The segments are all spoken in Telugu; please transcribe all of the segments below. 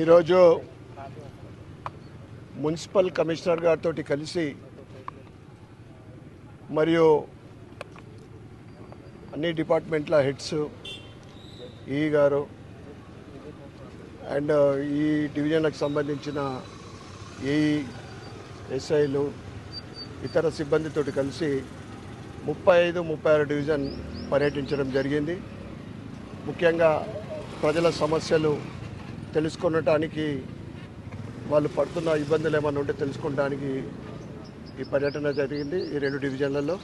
ఈరోజు మున్సిపల్ కమిషనర్ గారితో కలిసి మరియు అన్ని డిపార్ట్మెంట్ల హెడ్స్ ఈ గారు అండ్ ఈ డివిజన్లకు సంబంధించిన ఏఈ ఎస్ఐలు ఇతర సిబ్బందితో కలిసి ముప్పై ఐదు ముప్పై ఆరు డివిజన్ పర్యటించడం జరిగింది. ముఖ్యంగా ప్రజల సమస్యలు తెలుసుకొనటానికి వాళ్ళు పడుతున్న ఇబ్బందులు ఏమైనా ఉంటే తెలుసుకోవడానికి ఈ పర్యటన జరిగింది ఈ రెండు డివిజన్లలో.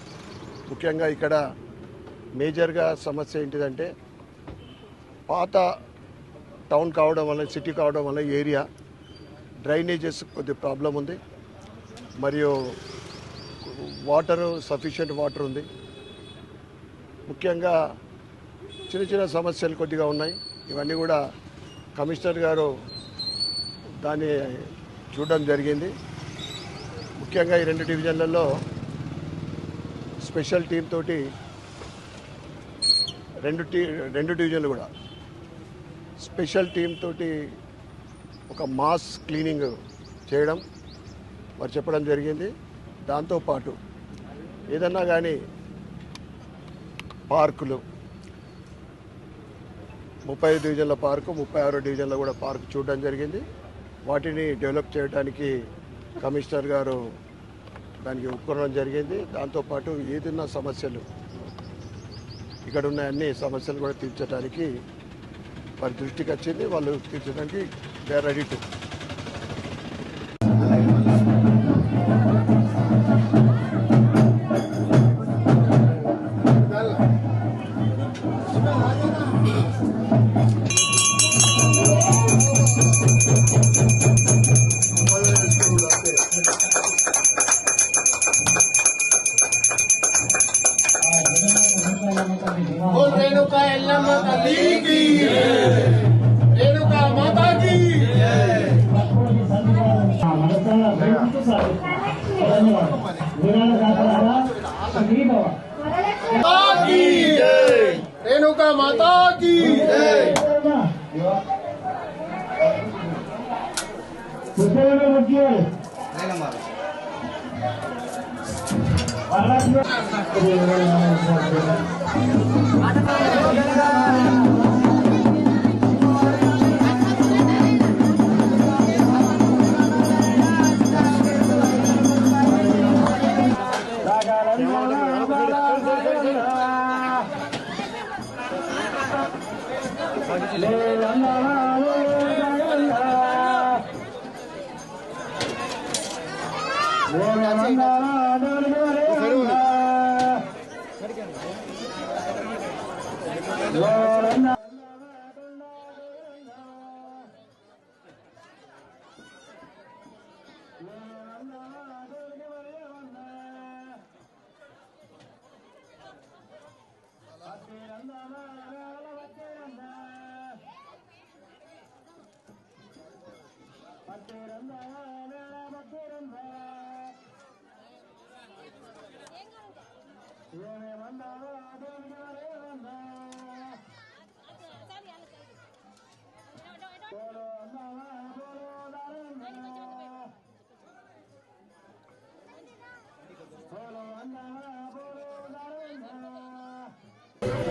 ముఖ్యంగా ఇక్కడ మేజర్గా సమస్య ఏంటిదంటే పాత టౌన్ కావడం వల్ల సిటీ కావడం వల్ల ఏరియా డ్రైనేజెస్ కొద్ది ప్రాబ్లం ఉంది. మరియు వాటర్ సఫిషియెంట్ వాటర్ ఉంది. ముఖ్యంగా చిన్న చిన్న సమస్యలు కొద్దిగా ఉన్నాయి. ఇవన్నీ కూడా కమిషనర్ గారు దాన్ని చూడడం జరిగింది. ముఖ్యంగా ఈ రెండు డివిజన్లలో స్పెషల్ టీం తోటి రెండు టీ రెండు డివిజన్లు కూడా. స్పెషల్ టీం తోటి ఒక మాస్ క్లీనింగ్ చేయడం మరి చెప్పడం జరిగింది. దాంతోపాటు ఏదన్నా కానీ పార్కులు ముప్పై ఐదు డివిజన్ల పార్కు ముప్పై ఆరు డివిజన్ల కూడా పార్క్ చూడడం జరిగింది. వాటిని డెవలప్ చేయడానికి కమిషనర్ గారు దానికి ఒప్పుకోవడం జరిగింది. దాంతోపాటు ఏదున్న సమస్యలు ఇక్కడ ఉన్న అన్ని సమస్యలు కూడా తీర్చడానికి వారి దృష్టికి వచ్చింది. వాళ్ళు తీర్చడానికి దే రెడీ టు माता की ఓ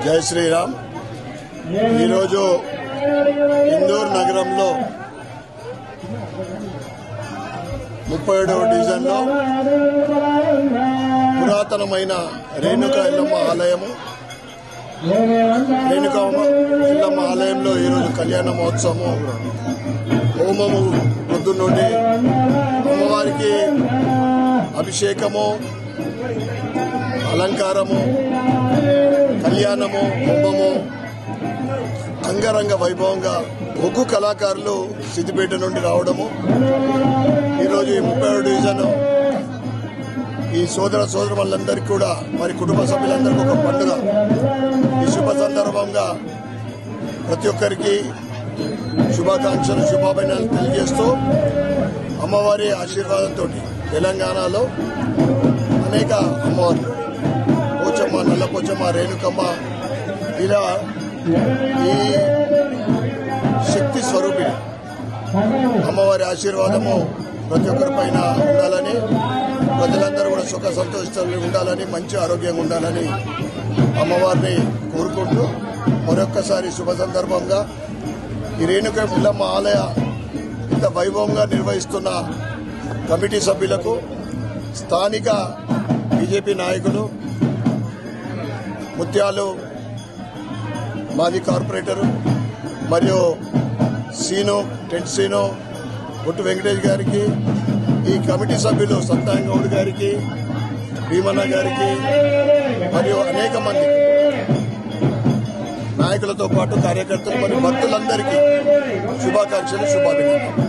జై శ్రీరామ్. ఈరోజు ఇందూర్ నగరంలో ముప్పై ఏడవ డివిజన్లో పురాతనమైన రేణుక ఎల్లమ్మ ఆలయము. రేణుక ఎల్లమ్మ ఆలయంలో ఈరోజు కళ్యాణ మహోత్సవము. హోమము పొద్దున్నుండి అమ్మవారికి అభిషేకము అలంకారము కళ్యాణము హోమము అంగరంగ వైభవంగా ఒగ్గు కళాకారులు సిద్దిపేట నుండి రావడము. ఈరోజు ఈ ముప్పై ఏడు డివిజన్ ఈ సోదర సోదరులందరికీ కూడా మరి కుటుంబ సభ్యులందరికీ ఒక పండుగ. ఈ శుభ సందర్భంగా ప్రతి ఒక్కరికి శుభాకాంక్షలు శుభాభినాలు తెలియజేస్తూ అమ్మవారి ఆశీర్వాదంతో తెలంగాణలో అనేక అమ్మవార్లు పోచమ్మ నల్ల పోచమ్మ రేణుకమ్మ ఇలా ఈ శక్తి స్వరూపిణి అమ్మవారి ఆశీర్వాదము ప్రతి ఒక్కరి పైన ఉండాలని ప్రజలందరూ కూడా సుఖ సంతోషాలు ఉండాలని మంచి ఆరోగ్యంగా ఉండాలని అమ్మవారిని కోరుకుంటూ మరొక్కసారి శుభ సందర్భంగా ఈ రేణుక పిల్లమ్మ ఆలయ ఇంత వైభవంగా నిర్వహిస్తున్న కమిటీ సభ్యులకు స్థానిక బీజేపీ నాయకులు ముత్యాలు మాజీ కార్పొరేటరు మరియు సీను టెంట్ సీను బొట్టు వెంకటేష్ గారికి ఈ కమిటీ సభ్యులు సత్తాంగౌడ్ గారికి భీమన్న గారికి మరియు అనేక మంది నాయకులతో పాటు కార్యకర్తలు మరియు భక్తులందరికీ శుభాకాంక్షలు శుభాభినందనలు.